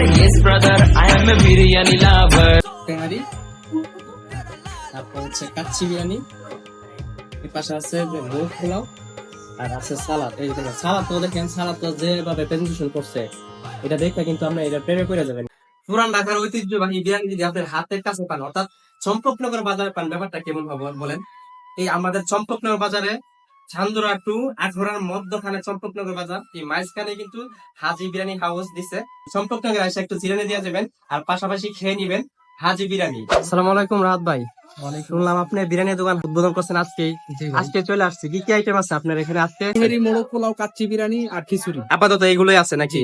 Yes, brother, I am a biryani lover. তেহারি তারপর হচ্ছে কাচ্চি বিরিয়ানি। এর পাশে আছে মোর পোলাও আর আছে সালাদ। এই দেখেন সালাদ তো দেখেন সালাদ তো যেভাবে প্রেজেন্টেশন করছে এটা দেখে কিন্তু আমরা এটা প্রেমে করে যাবেন। পুরান ঢাকার ঐতিহ্যবাহী বিরিয়ানি যদি আপনার হাতের কাছে পান অর্থাৎ চম্পকনগর বাজারে পান ব্যাপারটা কেমন হবে বলেন? এই আমাদের চম্পকনগর বাজারে চান্দুরা টু মধ্যখানে চম্পকনগর বাজার এই মাঝখানে কিন্তু হাজি বিরিয়ানি হাউস দিছে। চম্পকনগর এসে একটু জিরানি দিয়ে যাবেন আর পাশাপাশি খেয়ে নিবেন হাজি বিরিয়ানি আসসালামু আলাইকুম রাহাত ভাই। শুনলাম আপনি বিরিয়ানি দোকান উদ্বোধন করছেন আজকে। আজকে চলে আসছে। কি কি আইটেম আছে আপনার এখানে আজকে? তেহেরি মোড়ক পোলাও কাচ্চি বিরিয়ানি আর খিচুড়ি। আপাতত এইগুলোই আছে নাকি?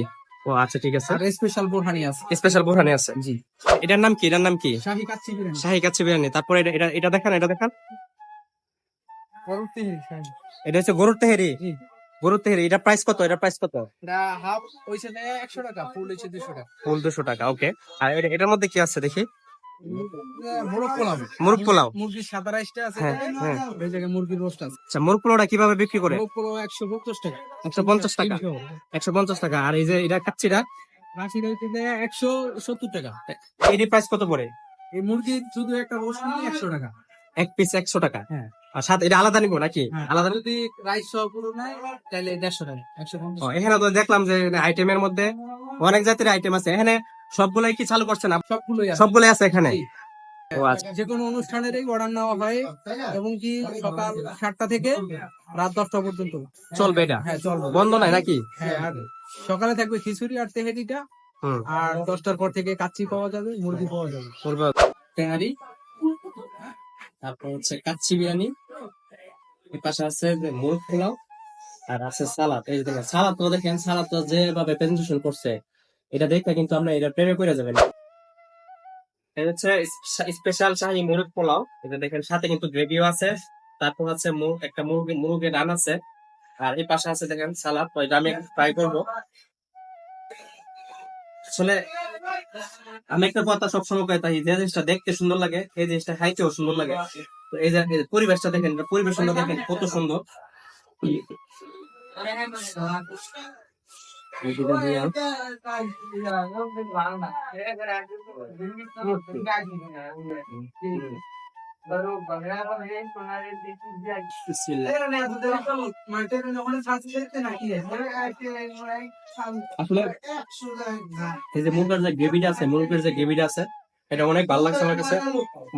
ও আচ্ছা ঠিক আছে। আর স্পেশাল বোরহানি আছে। স্পেশাল বোরহানি আছে। জি। এটার নাম কি? এটার নাম কি? শাহি কাচ্চি বিরিয়ানি। শাহী কাচ্চি বিরিয়ানি। তারপরে এটা এটা এটা দেখান এটা দেখান। এটা হচ্ছে গরুর তেহেরি? গরুর তেহেরি এটা প্রাইস কত? এটা প্রাইস কত? এটা হাফ হইছে যে একশো টাকা ফুল হইছে টাকা। ফুল দুশো টাকা ওকে আর এটার মধ্যে কি আছে দেখি? মোড়ক পোলাও। মুরগ পোলাও। মুরগির সাদা রাইসটা আছে হ্যাঁ, হ্যাঁ। এই জায়গায় মুরগির রোস্ট আছে। আচ্ছা মুরগ পোলাওটা কীভাবে বিক্রি করে? মোড়ক পোলাও একশো পঞ্চাশ টাকা। একশো পঞ্চাশ টাকা? তিনশো। একশো পঞ্চাশ টাকা। আর এই যে এটা কাচ্চিটা যে একশো সত্তর টাকা। এর প্রাইস কত পড়ে? এই মুরগির শুধু একটা রোস্ট নিলে একশো টাকা। এক পিস একশো টাকা। হ্যাঁ। আর সাথে এটা আলাদা নিবো নাকি? আলাদা যদি রাইস সহ পুরো নেয় তাহলে দেড়শো টাকা একশো এখানে তো দেখলাম যে আইটেমের মধ্যে অনেক জাতের আইটেম আছে। এখানে সবগুলাই কি চালু করছেন আপ- সবগুলোই সবগুলাই আছে এখানে। আচ্ছা। যে কোনো অনুষ্ঠানেরই অর্ডার নেওয়া হয় এবং কি সকাল সাতটা থেকে রাত দশটা পর্যন্ত। চলবে এটা? হ্যাঁ বন্ধ নাই নাকি? হ্যাঁ সকালে থাকবে খিচুড়ি আর তেহারিটা আর দশটার পর থেকে কাচ্চি পাওয়া যাবে মুরগি পাওয়া যাবে। তেহারি তারপর হচ্ছে কাচ্চি বিরিয়ানি পাশে আছে আর আছে সালাদ। এই দেখেন, সালাদ তো দেখেন, সালাদ তো যেভাবে প্রেজেন্টেশন করছে, এটা কিন্তু আমরা এটা প্রেমে করে যাবেন। হচ্ছে স্পেশাল শাহী মুরগ পোলাও। এটা দেখেন, সাথে কিন্তু গ্রেভিও আছে, তারপর আছে একটা মুরগি ডান আছে। আর এই পাশে আছে দেখেন সালাদ এটা আমি ট্রাই করব। আসলে আমি একটা কথা সবসময় কই তাই যে জিনিসটা দেখতে সুন্দর লাগে এই জিনিসটা খাইতেও সুন্দর লাগে। এই যে পরিবেশটা দেখেন, এটা পরিবেশনটা দেখেন কত সুন্দর। এই যে মুরগের যে গ্রেভিটা আছে, মুরগের যে গ্রেভিটা আছে, এটা অনেক ভালো লাগছে আমার কাছে,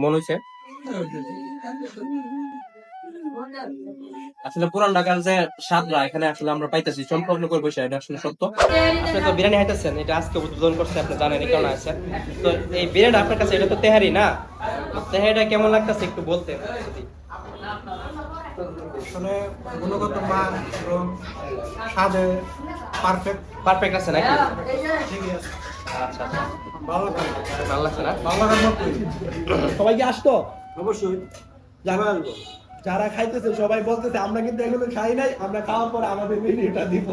মনে হচ্ছে। আসলে পুরান ঢাকার যে স্বাদরা এখানে আসলে আমরা পাইতেছি। বসে এটা আসলে সত্য? আপনি তো বিরিয়ানি খাইতেছেন এটা আজকে উদ্বোধন করছে আপনি জানেন এই কারণে আছেন তো এই বিরিয়ানি আপনার কাছে এটা তো তেহারি না? তেহারিটা কেমন লাগতেছে একটু বলতে আসলে গুণগত মান এবং স্বাদে পারফেক্ট পারফেক্ট আছে নাকি? ঠিকই আছে। আচ্ছা আচ্ছা। ভালো ভালো লাগছে না? মতোই সবাই কি আসতো? অবশ্যই। যারা যারা খাইতেছে সবাই বলতেছে আমরা কিন্তু এগুলো খাই নাই আমরা খাওয়ার পর আমাদের মেনুটা দিব।